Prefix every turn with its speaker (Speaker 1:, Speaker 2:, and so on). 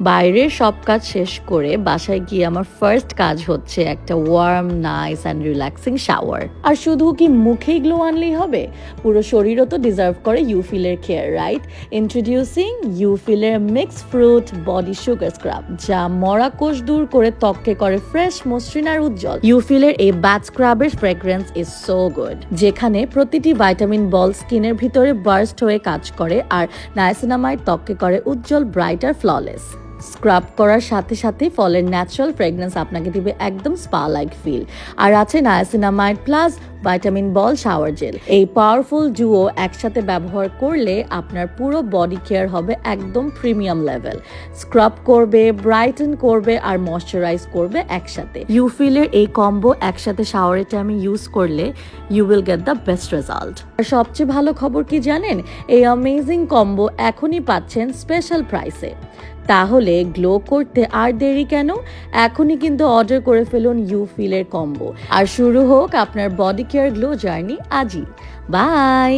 Speaker 1: বাইরের সব কাজ শেষ করে বাসায় গিয়ে আমার ফার্স্ট কাজ হচ্ছে একটা warm nice and relaxing shower আর শুধু কি মুখেই গ্লো আনলেই হবে? পুরো শরীরও তো ডিজার্ভ করে ইউফিলের care right introducing ইউফিলের mix fruit body sugar scrub যা মরা কোষ দূর করে ত্বককে করে ফ্রেশ মসৃণ আর উজ্জ্বল। ইউফিলের এই ব্যাট স্ক্রাবের ফ্রেগ্রেন্স ইজ সো গুড যেখানে প্রতিটি ভাইটামিন বল স্কিনের ভিতরে বার্স্ট হয়ে কাজ করে আর নায়াসিনামাইড ত্বককে করে উজ্জ্বল ব্রাইট আর ফ্ললেস স্ক্রাব করার সাথে সাথে ফলের ন্যাচারাল ফ্রেগনেন্স আপনাকে দিবে একদম স্পা লাইক ফিল আর আছে নায়াসিনামাইড প্লাস ভাইটামিন বল, শাওয়ার জেল। এই পাওয়ারফুল জুও একসাথে ব্যবহার করলে আপনার পুরো বডি কেয়ার হবে একদম প্রিমিয়াম লেভেল স্ক্রাব করবে ব্রাইটেন করবে আর ময়শ্চারাইজ করবে একসাথে। ইউফিলের এই কম্বো একসাথে শাওয়ারের টাইমে ইউজ করলে you will get the best result আর সবচেয়ে ভালো খবর কি জানেন? এই অ্যামেজিং কম্বো এখনই পাচ্ছেন স্পেশাল প্রাইসে তাহলে গ্লো করতে আর দেরি কেন? এখনই কিন্তু অর্ডার করে ফেলুন ইউ ফিলের কম্বো আর শুরু হোক আপনার বডি কেয়ার গ্লো জার্নি আজই বাই